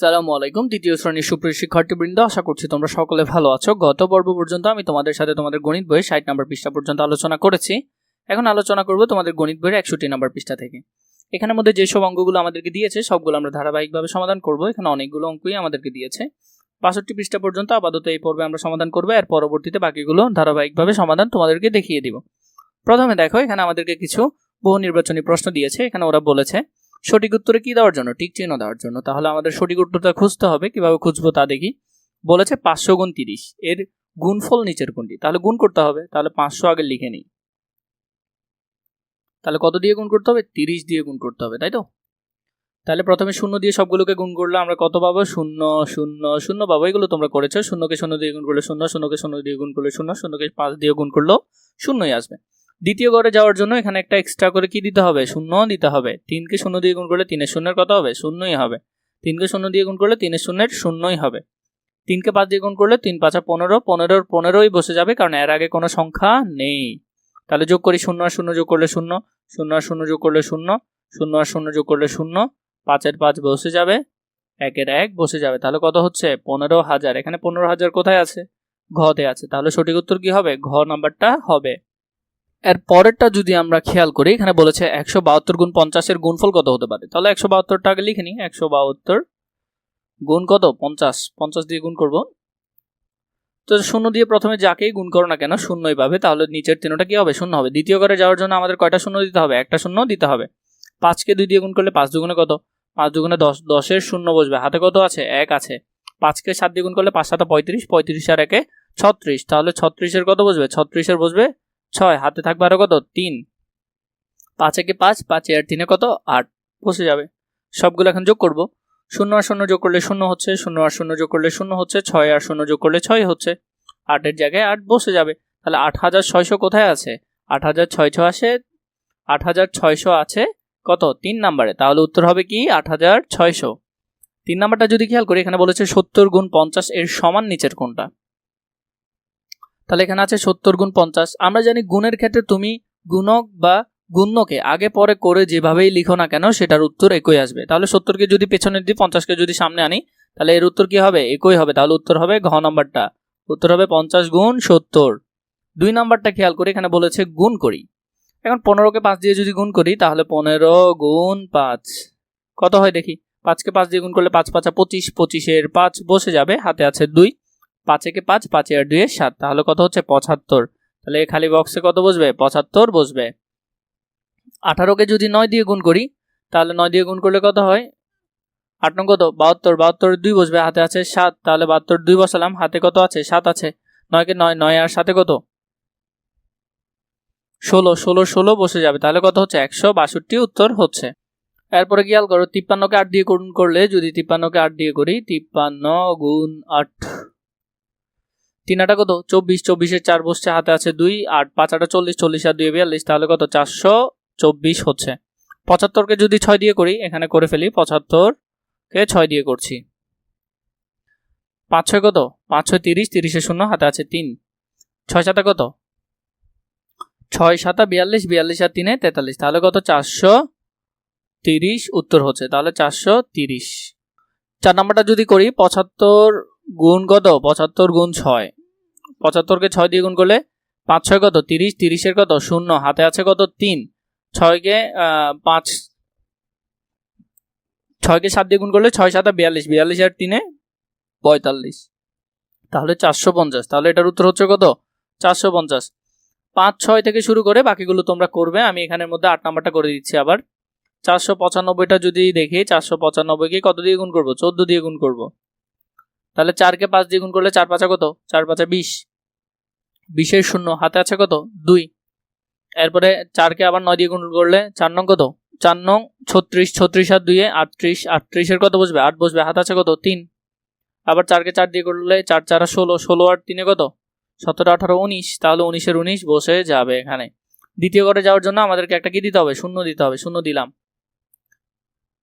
সালামু আলাইকুম, দ্বিতীয় শ্রেণির সুপ্রিয় শিক্ষার্থীবৃন্দ, আশা করছি তোমরা সকলে ভালো আছো। গত পর্ব পর্যন্ত আমি তোমাদের সাথে তোমাদের গণিত বইয়ের ষাট নম্বর পৃষ্ঠা পর্যন্ত আলোচনা করেছি। এখন আলোচনা করব তোমাদের গণিত বইয়ের একষট্টি নম্বর পৃষ্ঠা থেকে। এখানের মধ্যে যেসব অঙ্কগুলো আমাদেরকে দিয়েছে, সবগুলো আমরা ধারাবাহিকভাবে সমাধান করব। এখানে অনেকগুলো অঙ্কই আমাদেরকে দিয়েছে। বাষট্টি পৃষ্ঠা পর্যন্ত আপাতত এই পর্বে আমরা সমাধান করব। আর পরবর্তীতে বাকিগুলো ধারাবাহিকভাবে সমাধান তোমাদেরকে দেখিয়ে দিব। প্রথমে দেখো, এখানে আমাদেরকে কিছু বহু নির্বাচনী প্রশ্ন দিয়েছে। এখানে ওরা বলেছে সঠিক উত্তরে কি দেওয়ার জন্য? টিক চিহ্ন দেওয়ার জন্য। তাহলে আমাদের সঠিক উত্তরটা খুঁজতে হবে, কীভাবে খুঁজবো তা দেখি। বলেছে পাঁচশো গুণ তিরিশ, এর গুণফল নিচের কোনটি? তাহলে গুণ করতে হবে, তাহলে পাঁচশো আগে লিখে নিই। তাহলে কত দিয়ে গুণ করতে হবে? তিরিশ দিয়ে গুণ করতে হবে, তাই তো? তাহলে প্রথমে শূন্য দিয়ে সবগুলোকে গুণ করলে আমরা কত পাবো? শূন্য শূন্য শূন্য পাবো। এগুলো তোমরা করেছ, শূন্যকে শূন্য দিয়ে গুণ করলে শূন্য, শূন্যকে শূন্য দিয়ে গুণ করলে শূন্য, শূন্যকে পাঁচ দিয়ে গুণ করলেও শূন্যই আসবে। দ্বিতীয় ঘরে যাওয়ার জন্য এখানে একটা এক্সট্রা করে কি দিতে হবে? শূন্য দিতে হবে। তিনকে শূন্য দিয়ে গুণ করলে তিনের শূন্যের কত হবে? শূন্যই হবে। তিনকে শূন্য দিয়ে গুণ করলে তিনের শূন্যের শূন্যই হবে। তিনকে পাঁচ দিয়ে গুণ করলে তিন পাঁচা পনেরো। পনেরোর পনেরোই বসে যাবে কারণ এর আগে কোনো সংখ্যা নেই। তাহলে যোগ করি শূন্য আর শূন্য যোগ করলে শূন্য। শূন্য আর শূন্য যোগ করলে শূন্য। শূন্য আর শূন্য যোগ করলে শূন্য। পাঁচের পাঁচ বসে যাবে। একের এক বসে যাবে। তাহলে কত হচ্ছে? পনেরো হাজার। এখানে পনেরো হাজার কোথায় আছে? ঘতে আছে। তাহলে সঠিক উত্তর কি হবে? ঘ নাম্বারটা হবে। এর পরেরটা যদি আমরা খেয়াল করি, এখানে বলেছে একশো বাহাত্তর গুণ পঞ্চাশের গুণফল কত হতে পারে? তাহলে একশো বাহাত্তরটা আগে লিখে নিই। একশো বাহাত্তর গুণ কত? পঞ্চাশ। পঞ্চাশ দিয়ে গুণ করব। তো শূন্য দিয়ে প্রথমে যাকেই গুণ করো না কেন, শূন্যই পাবে। তাহলে নিচের তিনটা কি হবে? শূন্য হবে। দ্বিতীয় ঘরে যাওয়ার জন্য আমাদের কয়টা শূন্য দিতে হবে? একটা শূন্য দিতে হবে। পাঁচকে দুই দিয়ে গুণ করলে পাঁচ দুগুণে কত? পাঁচ দুগুণে দশ। দশের শূন্য বসবে। হাতে কত আছে? এক আছে। পাঁচকে সাত দিয়ে গুণ করলে পাঁচ সাত পঁয়ত্রিশ। পঁয়ত্রিশ আর একে ছত্রিশ। তাহলে ছত্রিশের কত বসবে? ছত্রিশের বসবে ছয়, হাতে থাকবে আরও কত? তিন। পাঁচ একে পাঁচ, পাঁচে আর তিনে কত? আট। বসে যাবে। সবগুলো এখন যোগ করব। শূন্য আর শূন্য যোগ করলে শূন্য হচ্ছে, শূন্য আর শূন্য যোগ করলে শূন্য হচ্ছে, ছয় আর শূন্য যোগ করলে ছয় হচ্ছে। আটের জায়গায় আট বসে যাবে। তাহলে আট হাজার ছয়শো কোথায় আছে? আট হাজার ছয়শো আসে, আট হাজার ছয়শো আছে কত? তিন নাম্বারে। তাহলে উত্তর হবে কি? আট হাজার ছয়শো। তিন নাম্বারটা যদি খেয়াল করি, এখানে বলেছে সত্তর গুণ পঞ্চাশ এর সমান নিচের কোনটা? তাহলে এখানে আছে সত্তর গুণ পঞ্চাশ। আমরা জানি গুণের ক্ষেত্রে তুমি গুণক বা গুণ্যকে আগে পরে করে যেভাবেই লিখো না কেন সেটার উত্তর একই আসবে। তাহলে সত্তরকে যদি পেছনে দিই পঞ্চাশকে যদি সামনে আনি, তাহলে এর উত্তর কি হবে? একই হবে। তাহলে উত্তর হবে ঘ নাম্বারটা। উত্তর হবে পঞ্চাশ গুণ সত্তর। দুই নম্বরটা খেয়াল করি এখানে বলেছে গুণ করি। এখন পনেরোকে পাঁচ দিয়ে যদি গুণ করি, তাহলে পনেরো গুণ পাঁচ। কত হয় দেখি? পাঁচকে পাঁচ দিয়ে গুণ করলে পাঁচ পাঁচা পঁচিশ, পঁচিশের পাঁচ বসে যাবে, হাতে আছে দুই। পাঁচেকে পাঁচ, পাঁচে আর দুইয়ের সাত। তাহলে কত হচ্ছে? পঁচাত্তর। তাহলে খালি বক্সে কত বসবে? পঁচাত্তর বসবে। আঠারোকে যদি নয় দিয়ে গুণ করি, তাহলে নয় দিয়ে গুণ করলে কত হয়? আট নং কত? বাহাত্তর। বাহাত্তর দুই বসবে, হাতে আছে সাত। তাহলে বাহাত্তর দুই বসালাম, হাতে কত আছে? সাত আছে। নয়কে নয় নয় আর সাথে কত? ষোলো। ষোলো ষোলো বসে যাবে। তাহলে কত হচ্ছে? একশো বাষট্টি উত্তর হচ্ছে। এরপরে খেয়াল করো, তিপ্পান্নকে আট দিয়ে গুণ করলে যদি তিপ্পান্নকে আট দিয়ে করি, তিপ্পান্ন গুণ আট। তিন আটা কত? চব্বিশ, চব্বিশের চার বসছে, হাতে আছে দুই আট পাঁচ আটা চল্লিশ চল্লিশ আর দুই বিয়াল্লিশ, তাহলে কত? চারশো চব্বিশ হচ্ছে। পঁচাত্তরকে যদি ছয় দিয়ে করি, এখানে করে ফেলি, পঁচাত্তরকে ছয় দিয়ে করছি। পাঁচ ছয় কত? পাঁচ ছয় তিরিশ তিরিশের শূন্য, হাতে আছে তিন। ছয় সাতা কত? ছয় সাতা বিয়াল্লিশ বিয়াল্লিশ আর তিনে তেতাল্লিশ, তাহলে কত? চারশো তিরিশ উত্তর হচ্ছে, তাহলে চারশো তিরিশ। চার নাম্বারটা যদি করি, পঁচাত্তর গুণ কত? পঁচাত্তর গুণ ছয়। পঁচাত্তরকে ছয় দিয়ে গুণ করলে পাঁচ ছয় কত? তিরিশ। তিরিশের কত? শূন্য। হাতে আছে কত? তিন। ছয়কে পাঁচ। ছয়কে সাত দিয়ে গুণ করলে ছয় সাতা বিয়াল্লিশ। বিয়াল্লিশ আর তিনে পঁয়তাল্লিশ। তাহলে চারশো পঞ্চাশ। তাহলে এটার উত্তর হচ্ছে কত? চারশো পঞ্চাশ। পাঁচ, ছয় থেকে শুরু করে বাকিগুলো তোমরা করবে। আমি এখানের মধ্যে আট নাম্বারটা করে দিচ্ছি আবার। চারশো পঁচানব্বইটা যদি দেখি, চারশো পঁচানব্বইকে কত দিয়ে গুণ করব? চোদ্দ দিয়ে গুণ করব। তাহলে চারকে পাঁচ দিয়ে গুণ করলে চার পাঁচা কত? চার পাঁচা বিশ। বিশের শূন্য, হাতে আছে কত? দুই। এরপরে চারকে আবার নয় দিয়ে গুণ করলে চার নং কত? চার নং, ছত্রিশ ছত্রিশ আর দুইয়ে আটত্রিশ। আটত্রিশের কত বসবে? আট বসবে। হাত আছে কত? তিন। আবার চারকে চার দিয়ে করলে চার চার ষোলো। ষোলো আর তিনে কত? সতেরো, আঠারো, উনিশ। তাহলে উনিশের উনিশ বসে যাবে এখানে। দ্বিতীয় ঘরে যাওয়ার জন্য আমাদেরকে একটা কি দিতে হবে? শূন্য দিতে হবে। শূন্য দিলাম।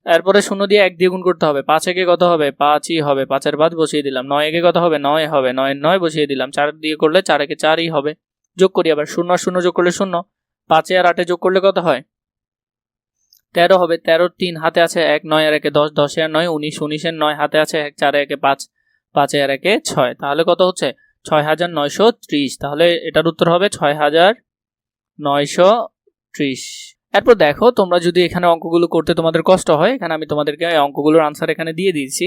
এরপরে শূন্য দিয়ে এক দিয়ে গুণ করতে হবে। পাঁচ একে কত হবে? পাঁচই হবে। পাঁচের পাঁচ বসিয়ে দিলাম। নয় একে কত হবে? নয় হবে। নয় নয় বসিয়ে দিলাম। চার দিয়ে করলে চার একে চারই হবে। যোগ করি আবার। শূন্য শূন্য যোগ করলে শূন্য। পাঁচে আর আটে যোগ করলে কত হয়? তেরো হবে। তেরো তিন, হাতে আছে এক, নয় আর একে দশ। দশে আর নয়, উনিশ। উনিশের নয়, হাতে আছে এক, চারে একে পাঁচ। পাঁচে আর একে ছয়। তাহলে কত হচ্ছে? ছয় হাজার নয়শো ত্রিশ। তাহলে এটার উত্তর হবে ছয় হাজার নয়শো ত্রিশ। এরপর দেখো, তোমরা যদি এখানে অঙ্কগুলো করতে তোমাদের কষ্ট হয়, এখানে আমি তোমাদেরকে অঙ্কগুলোর আনসার এখানে দিয়ে দিয়েছি।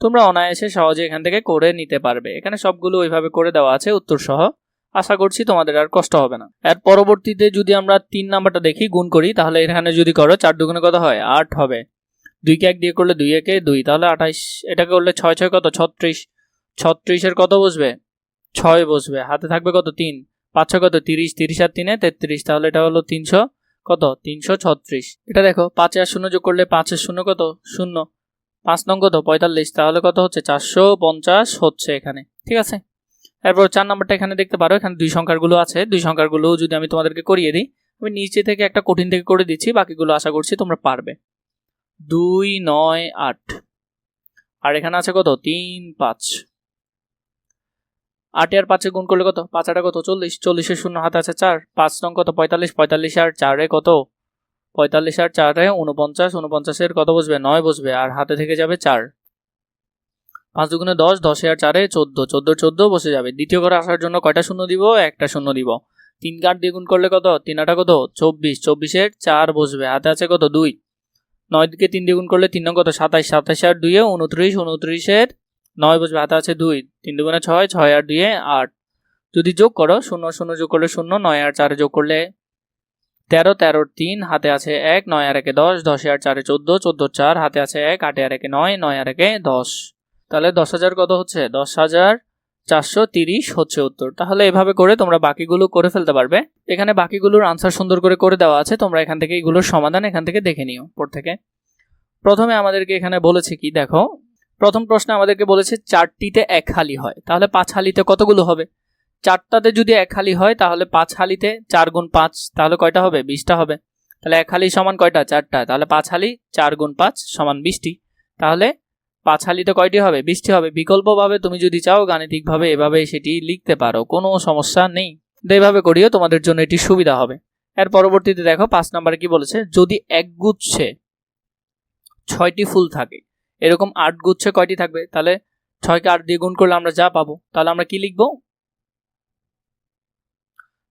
তোমরা অনায়াসে সহজে এখান থেকে করে নিতে পারবে। এখানে সবগুলো ওইভাবে করে দেওয়া আছে উত্তর সহ আশা করছি তোমাদের আর কষ্ট হবে না। এর পরবর্তীতে যদি আমরা তিন নাম্বারটা দেখি, গুণ করি, তাহলে এখানে যদি করো, চার দুগুণে কত হয়? আট হবে। দুইকে এক দিয়ে করলে দুই একে দুই, তাহলে আঠাইশ। এটাকে করলে ছয় ছয় কত? ছত্রিশ। ছত্রিশের কত বসবে? ছয় বসবে। হাতে থাকবে কত? তিন। পাঁচ, ছয় কত? তিরিশ। তিরিশ আর তিনে তেত্রিশ, তাহলে এটা হলো তিনশো। কত? তিনশো ছত্রিশ। এটা দেখো, পাঁচে আর শূন্য যোগ করলে পাঁচের শূন্য কত? শূন্য। পাঁচ নং কত? পঁয়তাল্লিশ। তাহলে কত হচ্ছে? চারশো পঞ্চাশ হচ্ছে এখানে। ঠিক আছে? এরপর চার নাম্বারটা এখানে দেখতে পারো। এখানে দুই সংখ্যারগুলো আছে। দুই সংখ্যারগুলো যদি আমি তোমাদেরকে করিয়ে দিই, আমি নিচে থেকে একটা কঠিন থেকে করে দিচ্ছি। বাকিগুলো আশা করছি তোমরা পারবে। দুই, নয়, আট। আর এখানে আছে কত? তিন, পাঁচ। আটে আর পাঁচে গুণ করলে কত? পাঁচ আটা কত? চল্লিশ। চল্লিশের শূন্য, হাতে আছে চার। পাঁচ নং কত? পঁয়তাল্লিশ। পঁয়তাল্লিশ আর চারে কত? পঁয়তাল্লিশ আর চারে উনপঞ্চাশ উনপঞ্চাশের কত বসবে? নয় বসবে। আর হাতে থেকে যাবে চার। পাঁচ দুগুণে দশ, দশে আর চারে চোদ্দ। চোদ্দ চোদ্দ বসে যাবে। দ্বিতীয় ঘরে আসার জন্য কয়টা শূন্য দিব? একটা শূন্য দিব। তিন কাঠ দিয়ে গুণ করলে কত? তিন আটা কত? চব্বিশ। চব্বিশের চার বসবে। হাতে আছে কত? দুই। নয় দিকে তিন দিয়ে গুণ করলে তিন নং কত? সাতাইশ। সাতাইশ আর দুইয়ে উনত্রিশ উনত্রিশের নয় বসবে হাতে আছে দুই, তিন দুগুণে ছয় ছয় আর দুইয়ে আট। যদি যোগ করো, শূন্য শূন্য যোগ করলে শূন্য, নয় আর চারে যোগ করলে তেরো, তেরোর তিন, হাতে আছে এক, নয় আর একে দশ, দশে আর চারে চোদ্দ চোদ্দ চার, হাতে আছে এক, আটে আর একে নয় নয় আর একে দশ। তাহলে দশ হাজার কত হচ্ছে? দশ হাজার চারশো তিরিশ হচ্ছে উত্তর। তাহলে এভাবে করে তোমরা বাকিগুলো করে ফেলতে পারবে। এখানে বাকিগুলোর আনসার সুন্দর করে করে দেওয়া আছে। তোমরা এখান থেকে এগুলোর সমাধান এখান থেকে দেখে নিও পর থেকে। প্রথমে আমাদেরকে এখানে বলেছে কি? দেখো প্রথম প্রশ্নে আমাদেরকে বলেছে চারটিতে এক হালি হয়। তাহলে পাঁচ হালিতে কতগুলো হবে? চারটাতে যদি এক হালি হয়, তাহলে পাঁচ হালিতে চার গুণ পাঁচ, তাহলে কয়টা হবে? বিশটা হবে। তাহলে এক হালি সমান কয়টা? চারটা। তাহলে পাঁচ হালি চার গুণ পাঁচ সমান বিশটি। তাহলে পাঁচ হালিতে কয়টি হবে? বিশটি হবে। বিকল্পভাবে তুমি যদি চাও, গাণিতিকভাবে এভাবে সেটি লিখতে পারো। কোনো সমস্যা নেই। তো এভাবে করিও, তোমাদের জন্য এটি সুবিধা হবে। এর পরবর্তীতে দেখো, পাঁচ নম্বরে কি বলেছে? যদি এক গুচ্ছে ছয়টি ফুল থাকে এরকম আট গুচ্ছে কয়টি থাকবে? তাহলে ছয়কে আট দিয়ে গুণ করলে আমরা যা পাবো, তাহলে আমরা কি লিখব?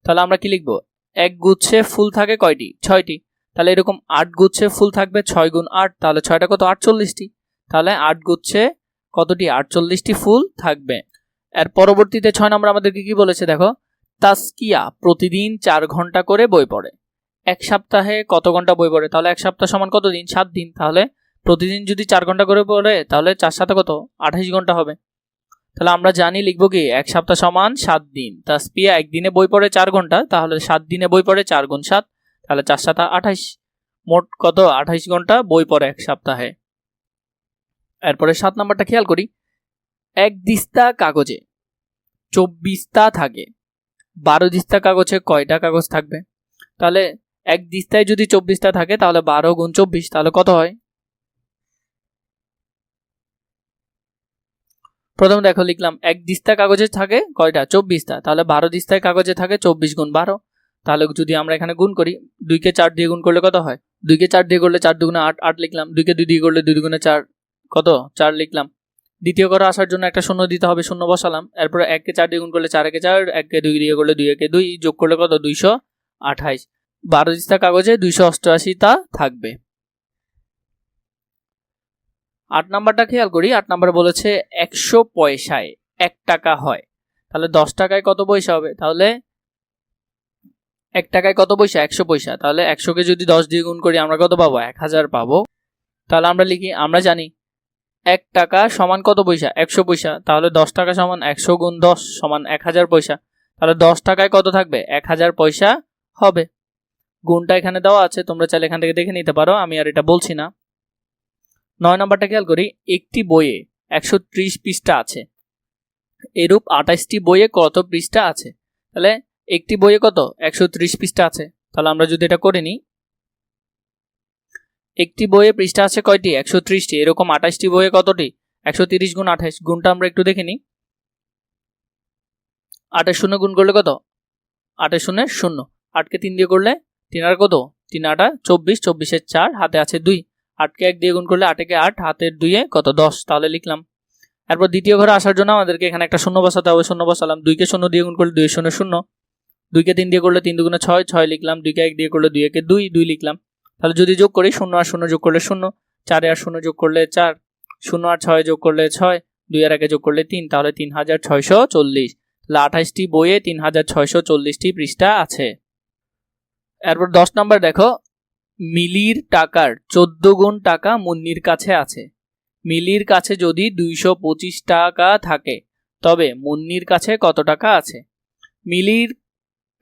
তাহলে আমরা কি লিখব? এক গুচ্ছে ফুল থাকে কয়টি? ছয়টি। তাহলে এরকম আট গুচ্ছে ফুল থাকবে ছয় গুণ আট, তাহলে ছয়টা কত? আটচল্লিশটি। তাহলে আট গুচ্ছে কতটি? আটচল্লিশটি ফুল থাকবে। এর পরবর্তীতে ছয় নম্বর আমাদেরকে কি বলেছে দেখো? তাস্কিয়া প্রতিদিন চার ঘণ্টা করে বই পড়ে। এক সপ্তাহে কত ঘণ্টা বই পড়ে? তাহলে এক সপ্তাহ সমান কত দিন সাত দিন। তাহলে প্রতিদিন যদি চার ঘণ্টা করে পড়ে, তাহলে চার সাথে কত? আঠাইশ ঘণ্টা হবে। তাহলে আমরা জানি, লিখব কি? এক সপ্তাহ সমান সাত দিন। তাসপিয়া একদিনে বই পড়ে চার ঘণ্টা, তাহলে সাত দিনে বই পড়ে চার গুণ সাত, তাহলে চার সাত আঠাইশ। মোট কত? আঠাইশ ঘণ্টা বই পড়ে এক সপ্তাহে। এরপরে সাত নাম্বারটা খেয়াল করি। এক দিস্তা কাগজে চব্বিশটা থাকে। বারো দিস্তা কাগজে কয়টা কাগজ থাকবে? তাহলে এক দিস্তায় যদি চব্বিশটা থাকে, তাহলে বারো গুণ চব্বিশ, তাহলে কত হয়? প্রথম দেখো লিখলাম, এক দিস্তা কাগজে থাকে কয়টা? চব্বিশটা। তাহলে বারো দিস্তায় কাগজে থাকে চব্বিশ গুণ বারো। তাহলে যদি আমরা এখানে গুণ করি, দুইকে চার দিয়ে গুণ করলে কত হয়? দুইকে চার দিয়ে করলে চার দুগুণে আট আট লিখলাম। দুইকে দুই দিয়ে করলে দুই দুগুণে চার, কত? চার লিখলাম। দ্বিতীয় করে আসার জন্য একটা শূন্য দিতে হবে, শূন্য বসালাম। এরপরে এককে চার দিয়ে গুণ করলে চার একে চার, এককে দুই দিয়ে করলে দুই একে দুই, যোগ করলে কত? দুইশো আঠাইশ। বারো দিস্তা কাগজে দুইশো অষ্টআশিটা থাকবে। আট নাম্বারটা খেয়াল করি, আট নাম্বার বলেছে একশো পয়সায় এক টাকা হয়। তাহলে দশ টাকায় কত পয়সা হবে? তাহলে এক টাকায় কত পয়সা? একশো পয়সা। তাহলে একশোকে যদি দশ দিয়ে গুণ করি, আমরা কত পাবো? এক হাজার পাবো। তাহলে আমরা লিখি, আমরা জানি এক টাকা সমান কত পয়সা? একশো পয়সা। তাহলে দশ টাকা সমান একশো গুণ দশ সমান এক হাজার পয়সা। তাহলে দশ টাকায় কত থাকবে? এক হাজার পয়সা হবে। গুণটা এখানে দেওয়া আছে, তোমরা চাইলে এখান থেকে দেখে নিতে পারো। আমি আর এটা বলছি না। নয় নম্বরটা খেয়াল করি, একটি বইয়ে একশো ত্রিশ পৃষ্ঠা আছে। এরূপ আঠাশটি বইয়ে কত পৃষ্ঠা আছে? তাহলে একটি বইয়ে কত? একশো ত্রিশ পৃষ্ঠা আছে। তাহলে আমরা যদি এটা করে নিই, একটি বইয়ে পৃষ্ঠা আছে কয়টি? একশো ত্রিশটি। এরকম আঠাশটি বইয়ে কতটি? একশো তিরিশ গুণ আঠাশ। গুণটা আমরা একটু দেখে নিই। আটের শূন্য গুণ করলে কত? আটের শূন্য শূন্য। আটকে তিন দিয়ে করলে তিন আর কত? তিন আটা চব্বিশ। চব্বিশের চার, হাতে আছে দুই। আটকে এক দিয়ে গুণ করলে আটেকে আট, হাতের দুইয়ে কত? দশ। তাহলে লিখলাম। এরপর দ্বিতীয় ঘরে আসার জন্য আমাদেরকে এখানে একটা শূন্য বসাতে হবে। শূন্য বসালাম। দুইকে শূন্য দিয়ে গুণ করলে দুই শূন্য শূন্য। দুইকে তিন দিয়ে করলে তিন দুগুণে ছয় ছয় লিখলাম। দুইকে এক দিয়ে করলে দুই একে দুই দুই লিখলাম। তাহলে যদি যোগ করি, শূন্য আর শূন্য যোগ করলে শূন্য, চারে আর শূন্য যোগ করলে চার, শূন্য আর ছয় যোগ করলে ছয়, দুই আর একে যোগ করলে তিন, তাহলে তিন হাজার ছয়শো চল্লিশ। তাহলে আঠাশটি বইয়ে তিন হাজার ছয়শো চল্লিশটি পৃষ্ঠা আছে। এরপর দশ নম্বর দেখো। মিলির টাকার চোদ্দ গুণ টাকা মুন্নির কাছে আছে। মিলির কাছে যদি দুইশো পঁচিশ টাকা থাকে, তবে মুন্নির কাছে কত টাকা আছে? মিলির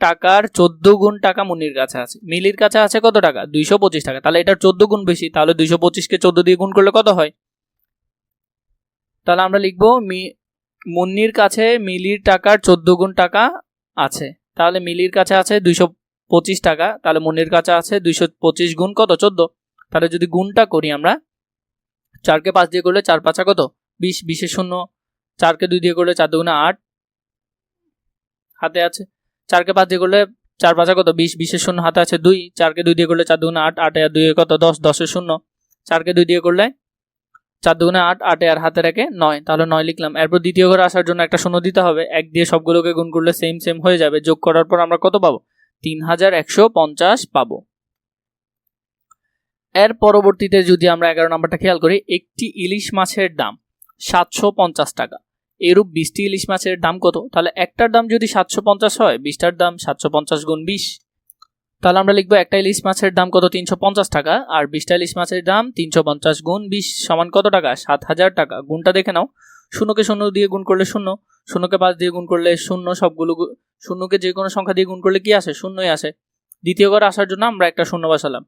টাকার চোদ্দ গুণ টাকা মুন্নির কাছে আছে। মিলির কাছে আছে কত টাকা? দুইশো পঁচিশ টাকা। তাহলে এটার চোদ্দ গুণ বেশি, তাহলে দুইশো পঁচিশকে চোদ্দ দিয়ে গুণ করলে কত হয়? তাহলে আমরা লিখব মুন্নির কাছে মিলির টাকার চোদ্দ গুণ টাকা আছে। তাহলে মিলির কাছে আছে দুইশো পঁচিশ টাকা, তাহলে মুন্নির কাছে আছে দুইশো পঁচিশ গুণ কত? চোদ্দ। তাহলে যদি গুণটা করি আমরা, চারকে পাঁচ দিয়ে করলে চার পাঁচা কত? বিশ বিশের শূন্য। চারকে দুই দিয়ে করলে চার দুগুণে আট। হাতে আছে। চারকে পাঁচ দিয়ে করলে চার পাঁচা কত? বিশ বিশের শূন্য হাতে আছে দুই। চারকে দুই দিয়ে করলে চার দুগুণে আট, আটে আর দুই কত? দশ দশের শূন্য। চারকে দুই দিয়ে করলে চার দুগুণে আট, আটে আর হাতে রেখে নয়। তাহলে নয় লিখলাম। এরপর দ্বিতীয় ঘরে আসার জন্য একটা শূন্য দিতে হবে। এক দিয়ে সবগুলোকে গুণ করলে সেম সেম হয়ে যাবে। যোগ করার পর আমরা কত পাবো? তিন হাজার একশো পঞ্চাশ পাবো। এর পরবর্তীতে যদি আমরা এগারো নম্বরটা খেয়াল করি, একটি ইলিশ মাছের দাম সাতশো পঞ্চাশ টাকা। এরূপ বিশটি ইলিশ মাছের দাম কত? তাহলে একটার দাম যদি সাতশো পঞ্চাশ হয়, বিশটার দাম সাতশো পঞ্চাশ গুণ বিশ। তাহলে আমরা লিখব একটা ইলিশ মাছের দাম কত? তিনশো পঞ্চাশ টাকা। আর বিশটা ইলিশ মাছের দাম তিনশো পঞ্চাশ গুণ বিশ সমান কত টাকা? সাত হাজার টাকা। গুণটা দেখে নাও। শূন্যকে শূন্য দিয়ে গুণ করলে শূন্য, শূন্যকে পাঁচ দিয়ে গুণ করলে শূন্য, সবগুলো শূন্যকে যে কোনো সংখ্যা দিয়ে গুণ করলে কি আসে? শূন্যই আসে। দ্বিতীয় ঘরে আসার জন্য আমরা একটা শূন্য বসালাম।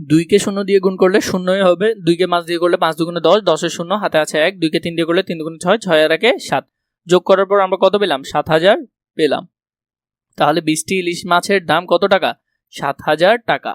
দুইকে শূন্য দিয়ে গুণ করলে শূন্যই হবে। দুইকে পাঁচ দিয়ে করলে পাঁচ দুগুণে দশ দশের শূন্য, হাতে আছে এক। দুইকে তিন দিয়ে করলে তিন দুগুণে ছয় ছয় আর একে সাত। যোগ করার পর আমরা কত পেলাম? সাত হাজার পেলাম। তাহলে বিশটি ইলিশ মাছের দাম কত টাকা? সাত হাজার টাকা।